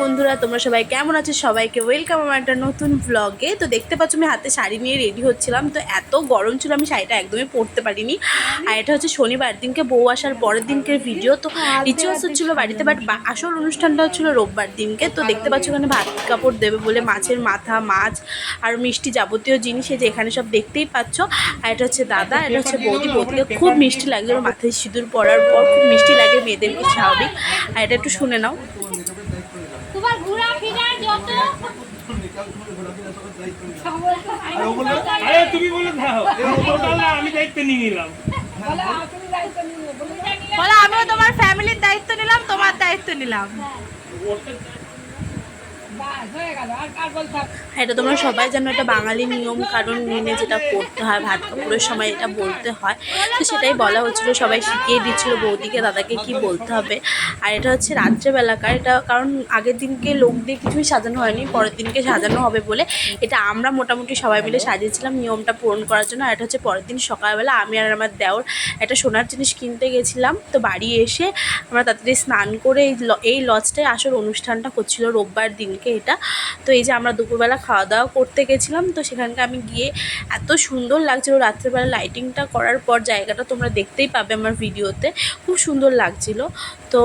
বন্ধুরা তোমরা সবাই কেমন আছো? সবাইকে ওয়েলকাম আমার একটা নতুন ব্লগে তো দেখতে পাচ্ছ আমি হাতে শাড়ি নিয়ে রেডি হচ্ছিলাম। তো এত গরম ছিল আমি শাড়িটা একদমই পরতে পারিনি। আর এটা হচ্ছে শনিবার দিনকে বউ আসার পরের দিনকের ভিডিও তো রিচুয়ালস হচ্ছিল বাড়িতে বাট আসল অনুষ্ঠানটা হচ্ছিল রোববার দিনকে। তো দেখতে পাচ্ছ ওখানে ভাত কাপড় দেবে বলে মাছের মাথা মাছ আর মিষ্টি যাবতীয় জিনিস এই যে এখানে সব দেখতেই পাচ্ছ। আর এটা হচ্ছে দাদা এটা হচ্ছে বৌদি। বৌদিকে খুব মিষ্টি লাগছে ওর মাথায় সিঁদুর পরার পর খুব মিষ্টি লাগে মেয়েদেরকে স্বাভাবিক। আর এটা একটু শুনে নাও। তোমার ঘোরা ফিরা যত তুমি বলে দাও। আমি দায়িত্ব নিয়ে নিলাম। বলে আমিও তোমার ফ্যামিলির দায়িত্ব নিলাম তোমার দায়িত্ব নিলাম। এটা তোমরা সবাই জানো, এটা বাঙালি নিয়ম, কারণ মেনে যেটা করতে হয়, ভাত কাপড়ের সময় এটা বলতে হয়। তো সেটাই বলা হচ্ছিল, সবাই শিখিয়ে দিচ্ছিল বৌদিকে, দাদাকে কি বলতে হবে। আর এটা হচ্ছে রাত্রেবেলাকার, এটা কারণ আগের দিনকে লোক দিয়ে কিছুই সাজানো হয়নি, পরের দিনকে সাজানো হবে বলে। এটা আমরা মোটামুটি সবাই মিলে সাজিয়েছিলাম নিয়মটা পূরণ করার জন্য, আর এটা হচ্ছে পরের দিন সকালবেলা আমি আর আমার দেওর একটা সোনার জিনিস কিনতে গেছিলাম। তো বাড়ি এসে আমরা তাড়াতাড়ি স্নান করে এই লজটায় আসল অনুষ্ঠানটা হচ্ছিল রোববার দিনকে। এটা। তো এই যে আমরা দুপুরবেলা খাওয়া দাওয়া করতে গেছিলাম, তো সেখানকে আমি গিয়ে এত সুন্দর লাগছিল রাত্রেবেলা লাইটিংটা করার পর জায়গাটা তোমরা দেখতেই পাবে আমার ভিডিওতে খুব সুন্দর লাগছিল। তো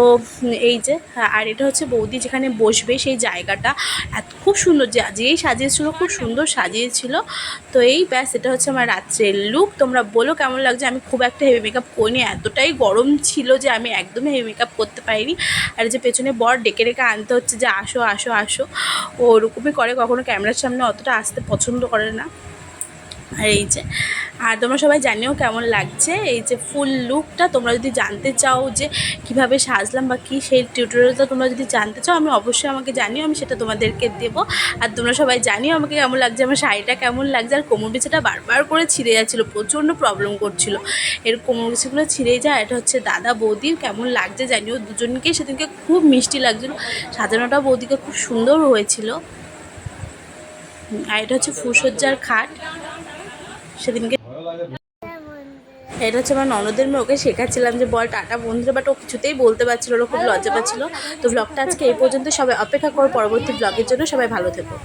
এই যে হ্যাঁ, আর এটা হচ্ছে বৌদি যেখানে বসবে সেই জায়গাটা। এত খুব সুন্দর যেই সাজিয়েছিল খুব সুন্দর সাজিয়েছিল। তো এই ব্যাস এটা হচ্ছে আমার রাত্রের লুক তোমরা বলো কেমন লাগছে? আমি খুব একটা হেভি মেকআপ করিনি। এতটাই গরম ছিল যে আমি একদমই হেভি মেকআপ করতে পারিনি। আর যে পেছনে বর ডেকে ডেকে আনতে হচ্ছে যে আসো আসো আসো। ওরকমই করে কখনো ক্যামেরার সামনে অতটা আসতে পছন্দ করে না। আর এই যে, আর তোমরা সবাই জানিও কেমন লাগছে? এই যে ফুল লুকটা তোমরা যদি জানতে চাও যে কীভাবে সাজলাম বা কী সেই টিউটোরিয়ালটা তোমরা যদি জানতে চাও, আমি অবশ্যই আমাকে জানিও, আমি সেটা তোমাদেরকে দেবো। আর তোমরা সবাই জানিও আমাকে কেমন লাগছে, আমার শাড়িটা কেমন লাগছে। আর কোমর বিছাটা বারবার করে ছিঁড়ে যাচ্ছিল, প্রচণ্ড প্রবলেম করছিল। এর কোমর বিছিগুলো ছিঁড়ে যায়, এটা হচ্ছে দাদা বৌদির, কেমন লাগছে জানিও। দুজনকেই সেদিনকে খুব মিষ্টি লাগছিল। সাজানোটা বৌদিকে খুব সুন্দর হয়েছিল। আর এটা হচ্ছে ফুসজ্জার খাট। সেদিনকে। এটা হচ্ছে আমার ননদের মেয়ে, ওকে শেখাচ্ছিলাম যে, বল টাটা বন্ধুরা। বাট ও কিছুতেই বলতে পারছিল ওরা খুব লজ্জা পাচ্ছিল। তো ব্লগটা আজকে এই পর্যন্ত। সবাই অপেক্ষা করো পরবর্তী ব্লগের জন্য। সবাই ভালো থেকো।